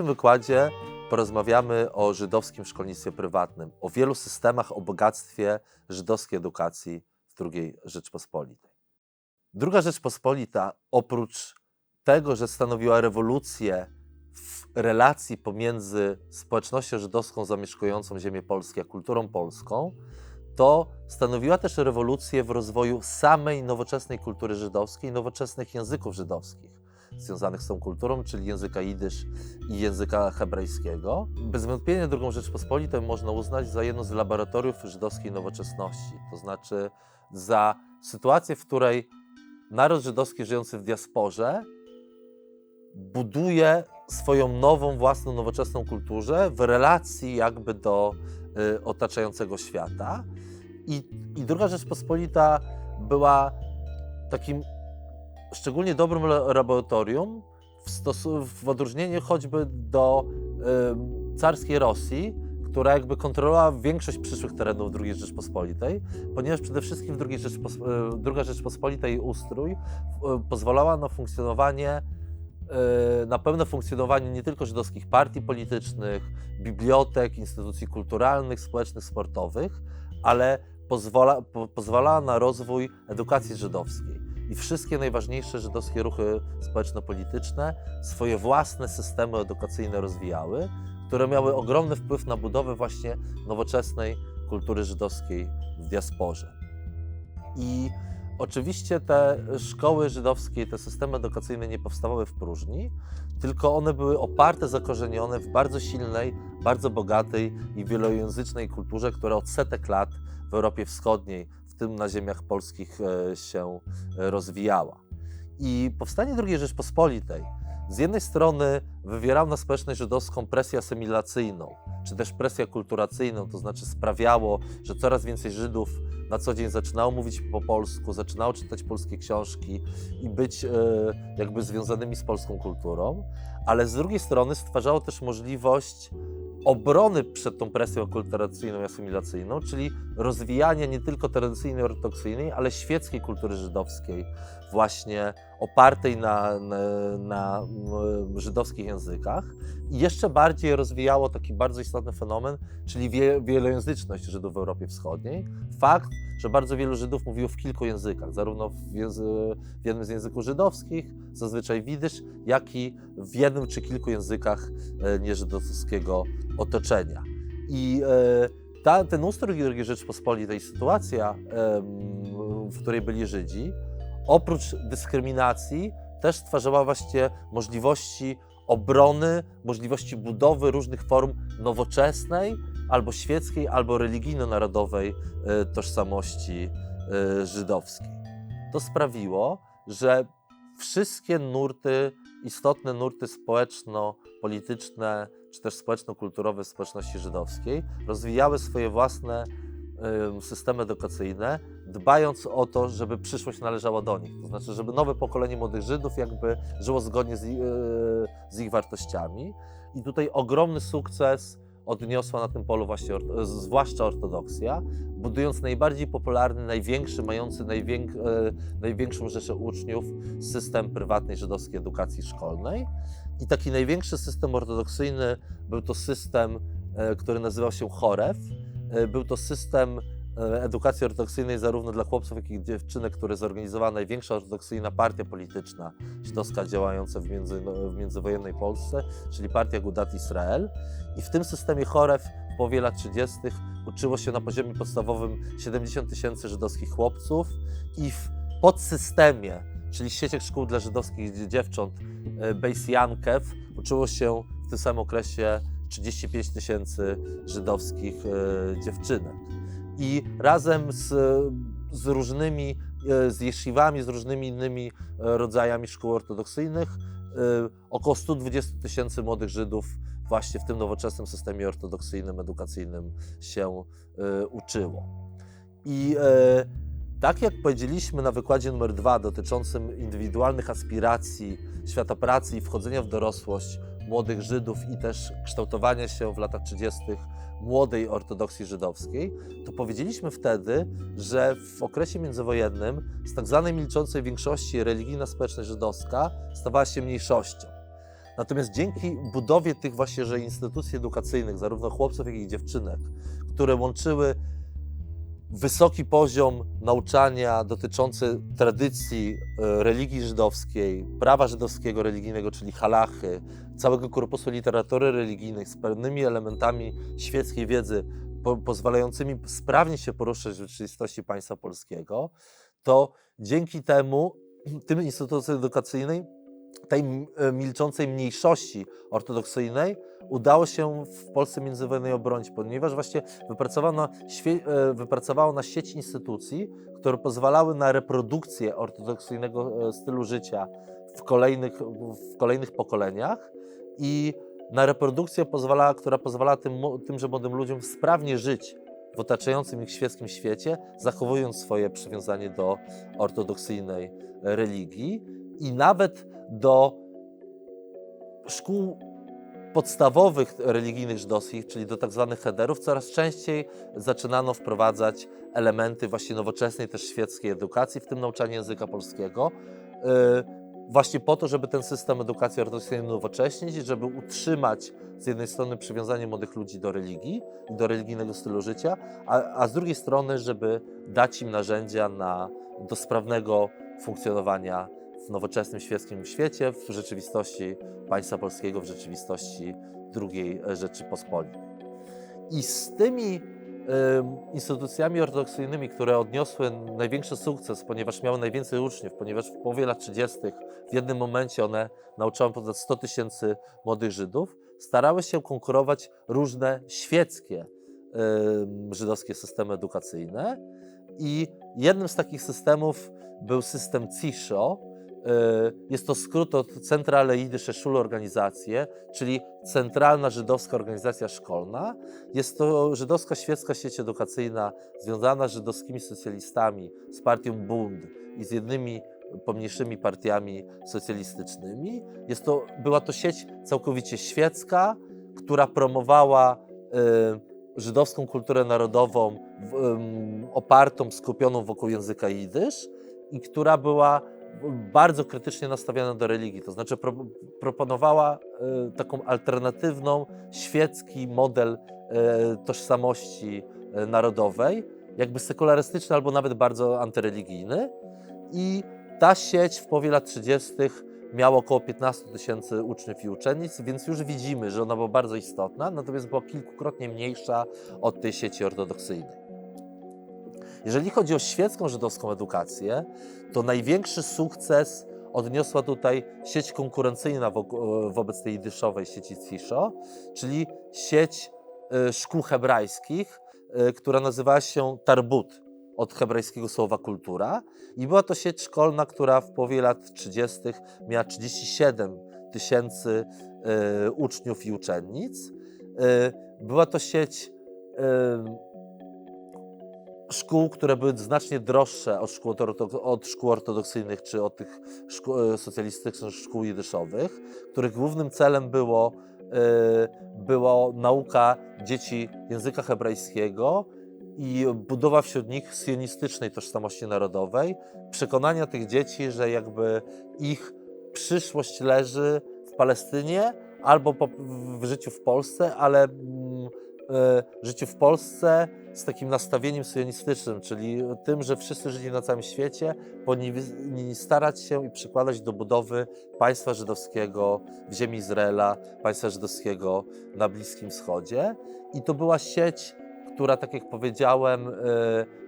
dzisiejszym wykładzie porozmawiamy o żydowskim szkolnictwie prywatnym, o wielu systemach, o bogactwie żydowskiej edukacji w II Rzeczpospolitej. Druga Rzeczpospolita, oprócz tego, że stanowiła rewolucję w relacji pomiędzy społecznością żydowską zamieszkującą ziemię polskie a kulturą polską, to stanowiła też rewolucję w rozwoju samej nowoczesnej kultury żydowskiej, nowoczesnych języków żydowskich związanych z tą kulturą, czyli języka jidysz i języka hebrajskiego. Bez wątpienia drugą Rzeczpospolitą można uznać za jedno z laboratoriów żydowskiej nowoczesności, to znaczy za sytuację, w której naród żydowski żyjący w diasporze buduje swoją nową, własną, nowoczesną kulturę w relacji jakby do y, otaczającego świata. I, I druga Rzeczpospolita była takim szczególnie dobrym laboratorium w, w odróżnieniu choćby do y, carskiej Rosji, która jakby kontrolowała większość przyszłych terenów II Rzeczpospolitej, ponieważ przede wszystkim II Rzeczpos- y, druga Rzeczpospolita i ustrój y, pozwalała na funkcjonowanie y, na pełne funkcjonowanie nie tylko żydowskich partii politycznych, bibliotek, instytucji kulturalnych, społecznych, sportowych, ale pozwala, po, na rozwój edukacji żydowskiej. I wszystkie najważniejsze żydowskie ruchy społeczno-polityczne swoje własne systemy edukacyjne rozwijały, które miały ogromny wpływ na budowę właśnie nowoczesnej kultury żydowskiej w diasporze. I oczywiście te szkoły żydowskie, te systemy edukacyjne nie powstawały w próżni, tylko one były oparte, zakorzenione w bardzo silnej, bardzo bogatej i wielojęzycznej kulturze, która od setek lat w Europie Wschodniej, tym na ziemiach polskich, e, się e, rozwijała. I powstanie II Rzeczpospolitej z jednej strony wywierał na społeczność żydowską presję asymilacyjną, czy też presję kulturacyjną, to znaczy sprawiało, że coraz więcej Żydów na co dzień zaczynało mówić po polsku, zaczynało czytać polskie książki i być e, jakby związanymi z polską kulturą, ale z drugiej strony stwarzało też możliwość obrony przed tą presją kulturacyjną i asymilacyjną, czyli rozwijania nie tylko tradycyjnej, ortodoksyjnej, ale świeckiej kultury żydowskiej, właśnie opartej na, na, na żydowskich językach. I jeszcze bardziej rozwijało taki bardzo istotny fenomen, czyli wie, wielojęzyczność Żydów w Europie Wschodniej. Fakt, że bardzo wielu Żydów mówiło w kilku językach, zarówno w, języ- w jednym z języków żydowskich, zazwyczaj widysz, jak i w jednym czy kilku językach e, nieżydowskiego otoczenia. I e, ta, ten ustrój II Rzeczpospolitej, sytuacja, w której byli Żydzi, oprócz dyskryminacji, też stwarzała właśnie możliwości obrony, możliwości budowy różnych form nowoczesnej, albo świeckiej, albo religijno-narodowej e, tożsamości e, żydowskiej. To sprawiło, że wszystkie nurty, istotne nurty społeczno-polityczne, czy też społeczno-kulturowe społeczności żydowskiej rozwijały swoje własne em, systemy edukacyjne, dbając o to, żeby przyszłość należała do nich. To znaczy, żeby nowe pokolenie młodych Żydów jakby żyło zgodnie z, e, z ich wartościami. I tutaj ogromny sukces odniosła na tym polu właśnie, zwłaszcza ortodoksja, budując najbardziej popularny, największy, mający e, największą rzeszę uczniów system prywatnej żydowskiej edukacji szkolnej. I taki największy system ortodoksyjny był to system, e, który nazywał się Chorew. E, Był to system e, edukacji ortodoksyjnej zarówno dla chłopców, jak i dziewczynek, który zorganizowała największa ortodoksyjna partia polityczna żydowska działająca w, między, no, w międzywojennej Polsce, czyli partia Gudat Israel. I w tym systemie Chorew w połowie lat 30. uczyło się na poziomie podstawowym 70 tysięcy żydowskich chłopców i w podsystemie, czyli sieciach szkół dla żydowskich dzie- dziewcząt e, Beis Jankew, uczyło się w tym samym okresie 35 tysięcy żydowskich e, dziewczynek. I razem z, z różnymi, e, z jesziwami, z różnymi innymi rodzajami szkół ortodoksyjnych, około 120 tysięcy młodych Żydów właśnie w tym nowoczesnym systemie ortodoksyjnym, edukacyjnym się uczyło. I tak jak powiedzieliśmy na wykładzie numer dwa dotyczącym indywidualnych aspiracji świata pracy i wchodzenia w dorosłość młodych Żydów i też kształtowania się w latach 30. młodej ortodoksji żydowskiej, to powiedzieliśmy wtedy, że w okresie międzywojennym z tak zwanej milczącej większości religijna społeczność żydowska stawała się mniejszością. Natomiast dzięki budowie tych właśnie że instytucji edukacyjnych, zarówno chłopców, jak i dziewczynek, które łączyły wysoki poziom nauczania dotyczący tradycji e, religii żydowskiej, prawa żydowskiego religijnego, czyli halachy, całego korpusu literatury religijnej z pewnymi elementami świeckiej wiedzy, po, pozwalającymi sprawnie się poruszać w rzeczywistości państwa polskiego, to dzięki temu, tym instytucjom edukacyjnej, tej e, milczącej mniejszości ortodoksyjnej udało się w Polsce międzywojennej obronić, ponieważ właśnie wypracowano, e, wypracowało na sieć instytucji, które pozwalały na reprodukcję ortodoksyjnego e, stylu życia w kolejnych, w kolejnych pokoleniach i na reprodukcję, pozwala, która pozwala tym, tymże młodym ludziom sprawnie żyć w otaczającym ich świeckim świecie, zachowując swoje przywiązanie do ortodoksyjnej religii i nawet do szkół podstawowych religijnych żydowskich, czyli do tak zwanych heder coraz częściej zaczynano wprowadzać elementy właśnie nowoczesnej, też świeckiej edukacji, w tym nauczanie języka polskiego, yy, właśnie po to, żeby ten system edukacji ortodoksyjnej nowocześnić, żeby utrzymać z jednej strony przywiązanie młodych ludzi do religii i do religijnego stylu życia, a, a z drugiej strony, żeby dać im narzędzia na, do sprawnego funkcjonowania w nowoczesnym świeckim świecie, w rzeczywistości państwa polskiego, w rzeczywistości II Rzeczypospolitej. I z tymi instytucjami ortodoksyjnymi, które odniosły największy sukces, ponieważ miały najwięcej uczniów, ponieważ w połowie lat 30. w jednym momencie one nauczały ponad 100 tysięcy młodych Żydów, starały się konkurować różne świeckie em, żydowskie systemy edukacyjne. I jednym z takich systemów był system CISHO. Y, Jest to skrót od Zentrale Jüdische Schulorganisation, czyli Centralna Żydowska Organizacja Szkolna. Jest to żydowska świecka sieć edukacyjna związana z żydowskimi socjalistami, z partią Bund i z jednymi pomniejszymi partiami socjalistycznymi. Jest to, była to sieć całkowicie świecka, która promowała y, żydowską kulturę narodową ym, opartą, skupioną wokół języka jidysz i która była bardzo krytycznie nastawiona do religii, to znaczy pro, proponowała y, taką alternatywną, świecki model y, tożsamości y, narodowej, jakby sekularystyczny albo nawet bardzo antyreligijny. I ta sieć w połowie lat 30. miała około 15 tysięcy uczniów i uczennic, więc już widzimy, że ona była bardzo istotna, natomiast była kilkukrotnie mniejsza od tej sieci ortodoksyjnej. Jeżeli chodzi o świecką żydowską edukację, to największy sukces odniosła tutaj sieć konkurencyjna wo- wobec tej dyszowej sieci CISHO, czyli sieć y, szkół hebrajskich, y, która nazywała się Tarbut, od hebrajskiego słowa kultura. I była to sieć szkolna, która w połowie lat 30. miała 37 tysięcy uczniów i uczennic. Była to sieć szkół, które były znacznie droższe od szkół, od szkół ortodoksyjnych czy od tych szkół, e, socjalistycznych szkół jidyszowych, których głównym celem było, e, było nauka dzieci języka hebrajskiego i budowa wśród nich sionistycznej tożsamości narodowej, przekonania tych dzieci, że jakby ich przyszłość leży w Palestynie albo w życiu w Polsce, ale mm, życiu w Polsce z takim nastawieniem sionistycznym, czyli tym, że wszyscy Żydzi na całym świecie powinni starać się i przykładać do budowy państwa żydowskiego w ziemi Izraela, państwa żydowskiego na Bliskim Wschodzie. I to była sieć, która, tak jak powiedziałem, e,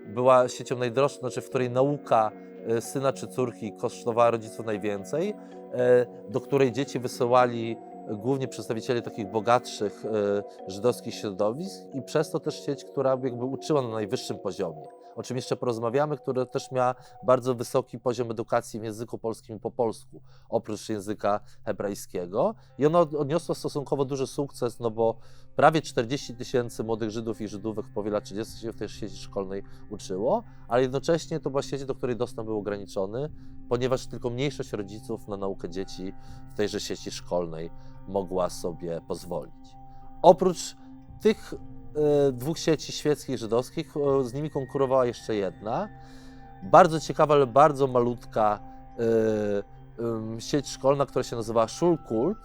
była siecią najdroższą, znaczy w której nauka e, syna czy córki kosztowała rodziców najwięcej, e, do której dzieci wysyłali głównie przedstawicieli takich bogatszych e, żydowskich środowisk i przez to też sieć, która jakby uczyła na najwyższym poziomie. O czym jeszcze porozmawiamy, która też miała bardzo wysoki poziom edukacji w języku polskim i po polsku, oprócz języka hebrajskiego. I ono odniosło stosunkowo duży sukces, no bo prawie 40 tysięcy młodych Żydów i Żydówek w połowie lat 30 się w tej sieci szkolnej uczyło, ale jednocześnie to była sieć, do której dostęp był ograniczony, ponieważ tylko mniejszość rodziców na naukę dzieci w tejże sieci szkolnej mogła sobie pozwolić. Oprócz tych e, dwóch sieci świeckich żydowskich, e, z nimi konkurowała jeszcze jedna, bardzo ciekawa, ale bardzo malutka e, sieć szkolna, która się nazywała Schulkult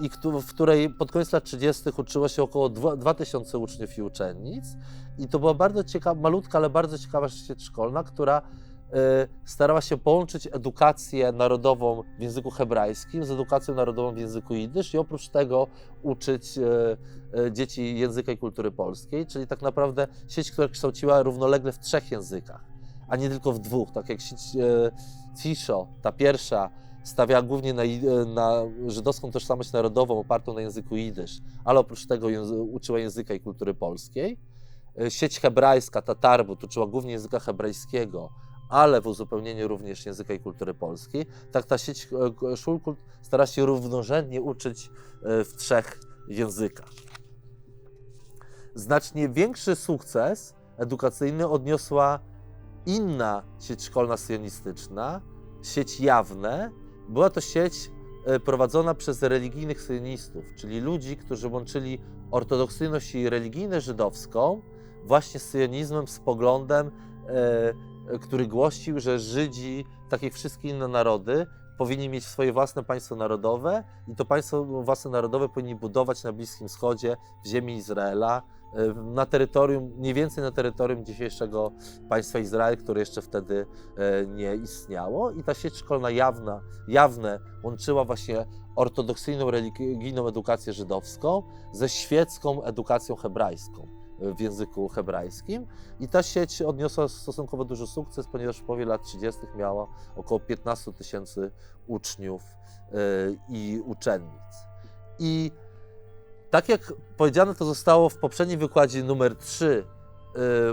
i w której pod koniec lat 30. uczyło się około 2000 uczniów i uczennic. I to była bardzo ciekawa, malutka, ale bardzo ciekawa sieć szkolna, która starała się połączyć edukację narodową w języku hebrajskim z edukacją narodową w języku jidysz i oprócz tego uczyć e, e, dzieci języka i kultury polskiej, czyli tak naprawdę sieć, która kształciła równolegle w trzech językach, a nie tylko w dwóch, tak jak sieć CISZO, ta pierwsza, stawiała głównie na, na żydowską tożsamość narodową opartą na języku jidysz, ale oprócz tego uczyła języka i kultury polskiej. Sieć hebrajska, ta Tarbut, uczyła głównie języka hebrajskiego, ale w uzupełnieniu również języka i kultury polskiej. Tak ta sieć e, szkół kult stara się równorzędnie uczyć e, w trzech językach. Znacznie większy sukces edukacyjny odniosła inna sieć szkolna sionistyczna, sieć jawne. Była to sieć e, prowadzona przez religijnych sionistów, czyli ludzi, którzy łączyli ortodoksyjność i religijność żydowską właśnie z sionizmem, z poglądem, który głosił, że Żydzi, tak jak wszystkie inne narody, powinni mieć swoje własne państwo narodowe i to państwo własne narodowe powinni budować na Bliskim Wschodzie, w ziemi Izraela, e, na terytorium, mniej więcej na terytorium dzisiejszego państwa Izrael, które jeszcze wtedy e, nie istniało. I ta sieć szkolna jawna, jawne łączyła właśnie ortodoksyjną, religijną edukację żydowską ze świecką edukacją hebrajską w języku hebrajskim. I ta sieć odniosła stosunkowo duży sukces, ponieważ w połowie lat 30. miała około 15 tysięcy uczniów e, i uczennic. I tak jak powiedziane to zostało w poprzednim wykładzie numer 3 y,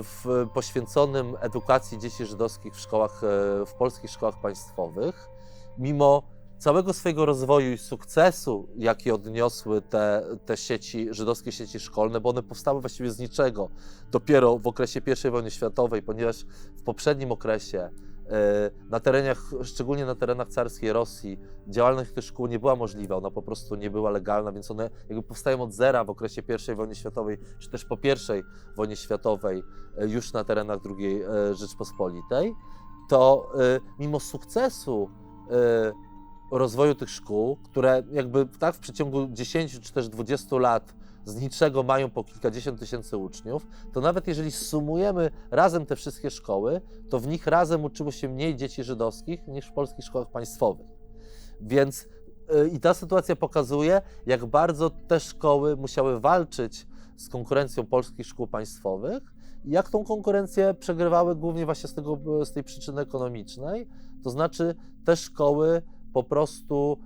w, poświęconym edukacji dzieci żydowskich w szkołach, e, w polskich szkołach państwowych, mimo całego swojego rozwoju i sukcesu, jaki odniosły te, te sieci, żydowskie sieci szkolne, bo one powstały właściwie z niczego dopiero w okresie I wojny światowej, ponieważ w poprzednim okresie e, na terenach, szczególnie na terenach carskiej Rosji, działalność tych szkół nie była możliwa, ona po prostu nie była legalna, więc one jakby powstają od zera w okresie I wojny światowej, czy też po I wojnie światowej, e, już na terenach II e, Rzeczpospolitej, to mimo sukcesu rozwoju tych szkół, które jakby tak w przeciągu 10 czy też 20 lat z niczego mają po kilkadziesiąt tysięcy uczniów, to nawet jeżeli sumujemy razem te wszystkie szkoły, to w nich razem uczyło się mniej dzieci żydowskich niż w polskich szkołach państwowych. Więc y, i ta sytuacja pokazuje, jak bardzo te szkoły musiały walczyć z konkurencją polskich szkół państwowych jak tą konkurencję przegrywały głównie właśnie z, tego, z tej przyczyny ekonomicznej. To znaczy te szkoły po prostu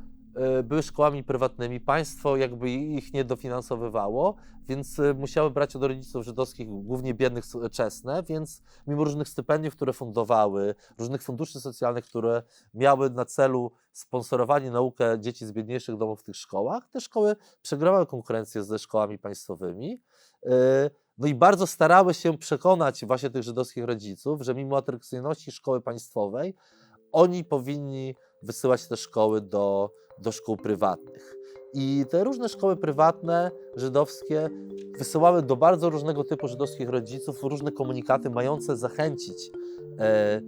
y, były szkołami prywatnymi, państwo jakby ich nie dofinansowywało, więc y, musiały brać od rodziców żydowskich, głównie biednych, czesne, więc mimo różnych stypendiów, które fundowały, różnych funduszy socjalnych, które miały na celu sponsorowanie naukę dzieci z biedniejszych domów w tych szkołach, te szkoły przegrały konkurencję ze szkołami państwowymi. Y, No i bardzo starały się przekonać właśnie tych żydowskich rodziców, że mimo atrakcyjności szkoły państwowej, oni powinni wysyłać te szkoły do, do szkół prywatnych. I te różne szkoły prywatne, żydowskie, wysyłały do bardzo różnego typu żydowskich rodziców różne komunikaty mające zachęcić e, e,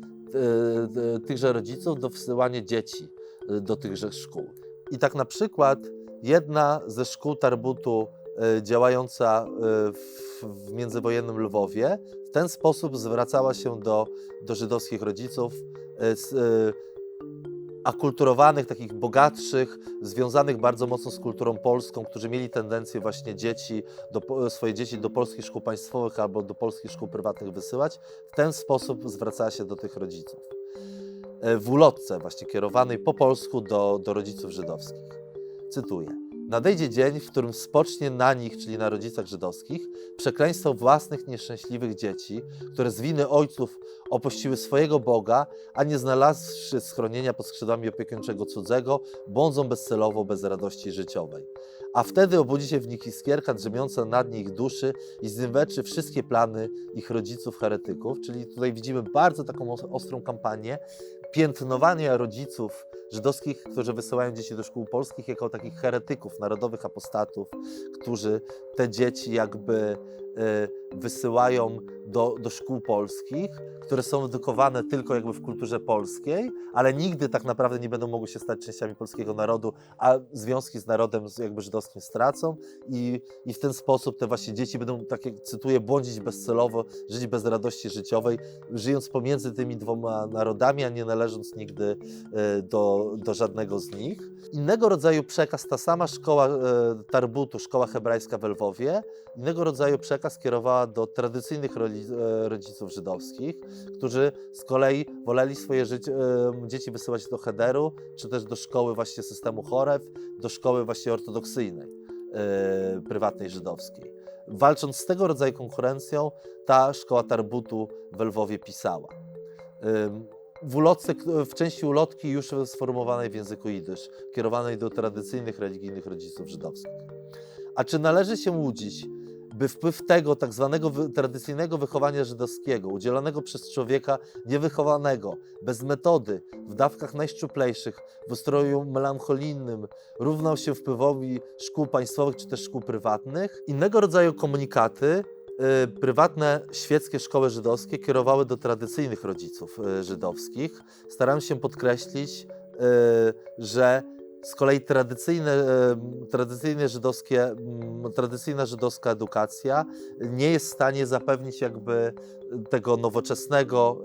e, tychże rodziców do wsyłania dzieci e, do tychże szkół. I tak na przykład jedna ze szkół Tarbutu e, działająca e, w, w międzywojennym Lwowie w ten sposób zwracała się do, do żydowskich rodziców z, akulturowanych, takich bogatszych, związanych bardzo mocno z kulturą polską, którzy mieli tendencję właśnie dzieci, do, swoje dzieci do polskich szkół państwowych albo do polskich szkół prywatnych wysyłać. W ten sposób zwracała się do tych rodziców. E, W ulotce właśnie kierowanej po polsku do, do rodziców żydowskich. Cytuję. Nadejdzie dzień, w którym spocznie na nich, czyli na rodzicach żydowskich, przekleństwo własnych nieszczęśliwych dzieci, które z winy ojców opuściły swojego Boga, a nie znalazłszy schronienia pod skrzydłami opiekuńczego cudzego, błądzą bezcelowo bez radości życiowej. A wtedy obudzi się w nich iskierka drzemiąca na dnie ich duszy i zniweczy wszystkie plany ich rodziców heretyków. Czyli tutaj widzimy bardzo taką os- ostrą kampanię piętnowania rodziców żydowskich, którzy wysyłają dzieci do szkół polskich jako takich heretyków, narodowych apostatów, którzy te dzieci jakby wysyłają do, do szkół polskich, które są edukowane tylko jakby w kulturze polskiej, ale nigdy tak naprawdę nie będą mogły się stać częściami polskiego narodu, a związki z narodem jakby żydowskim stracą i, i w ten sposób te właśnie dzieci będą, tak jak cytuję, błądzić bezcelowo, żyć bez radości życiowej, żyjąc pomiędzy tymi dwoma narodami, a nie należąc nigdy do, do żadnego z nich. Innego rodzaju przekaz, ta sama szkoła Tarbutu, szkoła hebrajska w Lwowie, innego rodzaju przekaz kierowała do tradycyjnych rodziców żydowskich, którzy z kolei woleli swoje życie, dzieci wysyłać do Hederu, czy też do szkoły właśnie systemu Chorew, do szkoły właśnie ortodoksyjnej, prywatnej żydowskiej. Walcząc z tego rodzaju konkurencją, ta szkoła Tarbutu w Lwowie pisała. W, ulotce, w części ulotki już sformułowanej w języku jidysz, kierowanej do tradycyjnych religijnych rodziców żydowskich. A czy należy się łudzić, by wpływ tego tak zwanego tradycyjnego wychowania żydowskiego, udzielonego przez człowieka niewychowanego, bez metody, w dawkach najszczuplejszych, w ustroju melancholijnym, równał się wpływowi szkół państwowych czy też szkół prywatnych. Innego rodzaju komunikaty y, prywatne świeckie szkoły żydowskie kierowały do tradycyjnych rodziców y, żydowskich. Starałem się podkreślić, y, że z kolei tradycyjne, tradycyjne żydowskie, tradycyjna żydowska edukacja nie jest w stanie zapewnić jakby tego nowoczesnego,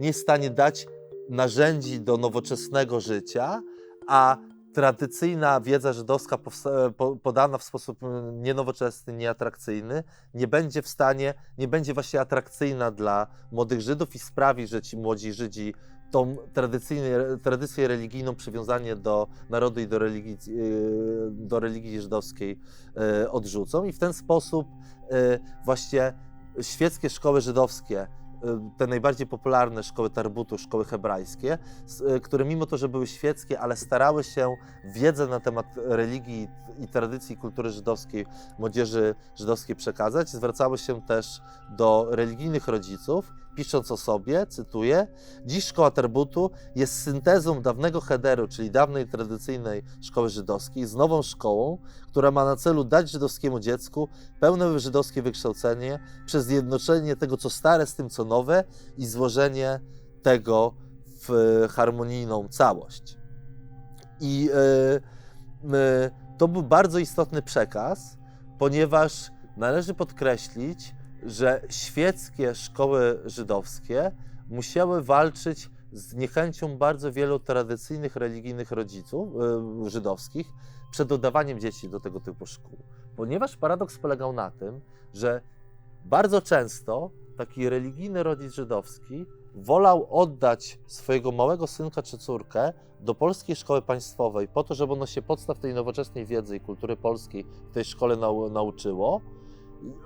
nie jest w stanie dać narzędzi do nowoczesnego życia, a tradycyjna wiedza żydowska podana w sposób nienowoczesny, nieatrakcyjny, nie będzie w stanie, nie będzie właśnie atrakcyjna dla młodych Żydów i sprawi, że ci młodzi Żydzi tą tradycję religijną, przywiązanie do narodu i do religii, y, do religii żydowskiej y, odrzucą. I w ten sposób y, właśnie świeckie szkoły żydowskie, te najbardziej popularne szkoły tarbutu, szkoły hebrajskie, które mimo to, że były świeckie, ale starały się wiedzę na temat religii i tradycji kultury żydowskiej młodzieży żydowskiej przekazać, zwracały się też do religijnych rodziców pisząc o sobie, cytuję: Dziś szkoła Terbutu jest syntezą dawnego Hederu, czyli dawnej tradycyjnej szkoły żydowskiej, z nową szkołą, która ma na celu dać żydowskiemu dziecku pełne żydowskie wykształcenie przez zjednoczenie tego, co stare, z tym, co nowe i złożenie tego w harmonijną całość. I yy, yy, to był bardzo istotny przekaz, ponieważ należy podkreślić, że świeckie szkoły żydowskie musiały walczyć z niechęcią bardzo wielu tradycyjnych religijnych rodziców yy, żydowskich przed oddawaniem dzieci do tego typu szkół. Ponieważ paradoks polegał na tym, że bardzo często taki religijny rodzic żydowski wolał oddać swojego małego synka czy córkę do polskiej szkoły państwowej po to, żeby ono się podstaw tej nowoczesnej wiedzy i kultury polskiej w tej szkole nau nauczyło,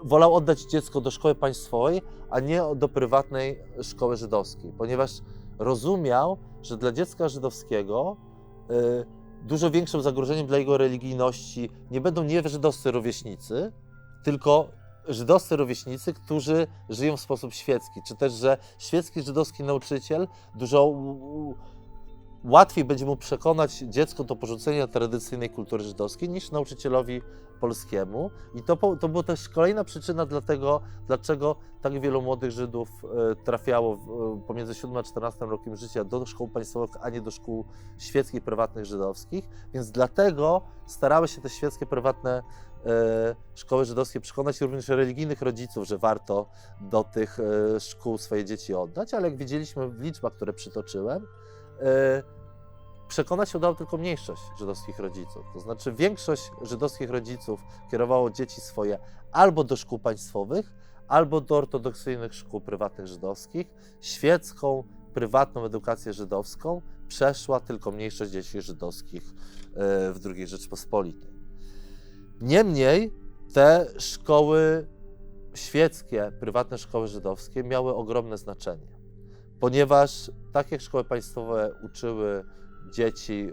wolał oddać dziecko do szkoły państwowej, a nie do prywatnej szkoły żydowskiej, ponieważ rozumiał, że dla dziecka żydowskiego y, dużo większym zagrożeniem dla jego religijności nie będą nie żydowscy rówieśnicy, tylko żydowscy rówieśnicy, którzy żyją w sposób świecki, czy też, że świecki żydowski nauczyciel dużo łatwiej będzie mu przekonać dziecko do porzucenia tradycyjnej kultury żydowskiej niż nauczycielowi polskiemu. I to, to była też kolejna przyczyna dlatego, dlaczego tak wielu młodych Żydów e, trafiało e, pomiędzy 7 a 14 rokiem życia do szkół państwowych, a nie do szkół świeckich, prywatnych żydowskich. Więc dlatego starały się te świeckie, prywatne e, szkoły żydowskie przekonać również religijnych rodziców, że warto do tych szkół swoje dzieci oddać, ale jak widzieliśmy w liczbach, które przytoczyłem, przekonać się udało tylko mniejszość żydowskich rodziców. To znaczy większość żydowskich rodziców kierowało dzieci swoje albo do szkół państwowych, albo do ortodoksyjnych szkół prywatnych żydowskich. Świecką, prywatną edukację żydowską przeszła tylko mniejszość dzieci żydowskich e, w II Rzeczpospolitej. Niemniej te szkoły świeckie, prywatne szkoły żydowskie miały ogromne znaczenie, ponieważ tak jak szkoły państwowe uczyły dzieci,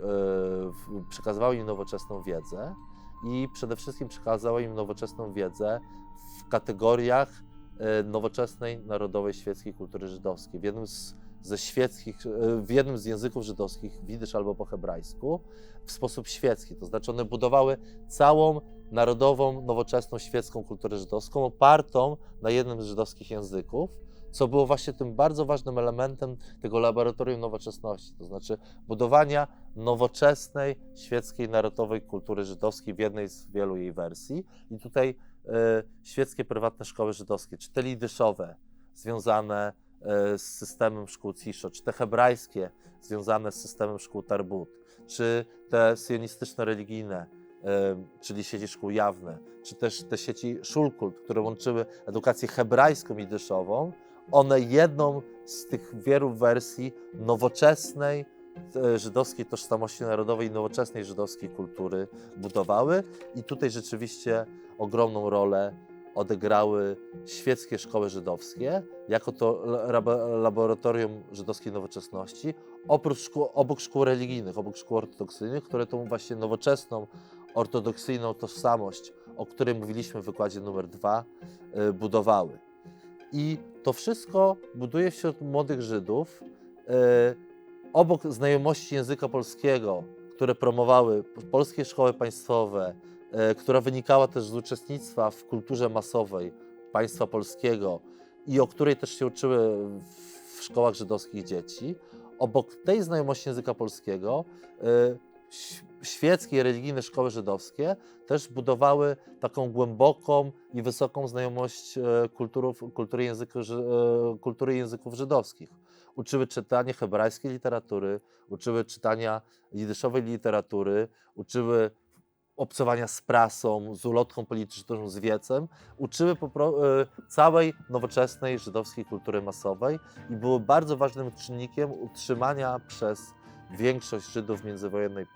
e, przekazywały im nowoczesną wiedzę i przede wszystkim przekazały im nowoczesną wiedzę w kategoriach e, nowoczesnej, narodowej, świeckiej kultury żydowskiej. W jednym z, ze świeckich, e, w jednym z języków żydowskich, widysz albo po hebrajsku, w sposób świecki. To znaczy one budowały całą narodową, nowoczesną, świecką kulturę żydowską, opartą na jednym z żydowskich języków, co było właśnie tym bardzo ważnym elementem tego laboratorium nowoczesności, to znaczy budowania nowoczesnej, świeckiej, narodowej kultury żydowskiej w jednej z wielu jej wersji. I tutaj e, świeckie prywatne szkoły żydowskie, czy te lidyszowe, związane e, z systemem szkół Ciszo, czy te hebrajskie, związane z systemem szkół Tarbut, czy te sionistyczne religijne, e, czyli sieci szkół jawne, czy też te sieci szulkult, które łączyły edukację hebrajską i dyszową, one jedną z tych wielu wersji nowoczesnej e, żydowskiej tożsamości narodowej i nowoczesnej żydowskiej kultury budowały. I tutaj rzeczywiście ogromną rolę odegrały świeckie szkoły żydowskie, jako to lab- laboratorium żydowskiej nowoczesności, oprócz szkół, obok szkół religijnych, obok szkół ortodoksyjnych, które tą właśnie nowoczesną, ortodoksyjną tożsamość, o której mówiliśmy w wykładzie numer dwa, y, budowały. I to wszystko buduje wśród młodych Żydów, y, obok znajomości języka polskiego, które promowały polskie szkoły państwowe, e, która wynikała też z uczestnictwa w kulturze masowej państwa polskiego i o której też się uczyły w szkołach żydowskich dzieci. Obok tej znajomości języka polskiego ś- świeckie religijne szkoły żydowskie też budowały taką głęboką i wysoką znajomość e, kulturów, kultury, języku, e, kultury języków żydowskich. Uczyły czytania hebrajskiej literatury, uczyły czytania jidyszowej literatury, uczyły obcowania z prasą, z ulotką polityczną, z wiecem, uczyły e, całej nowoczesnej żydowskiej kultury masowej i były bardzo ważnym czynnikiem utrzymania przez większość Żydów w międzywojennej e,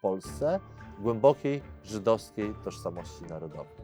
Polsce głębokiej żydowskiej tożsamości narodowej.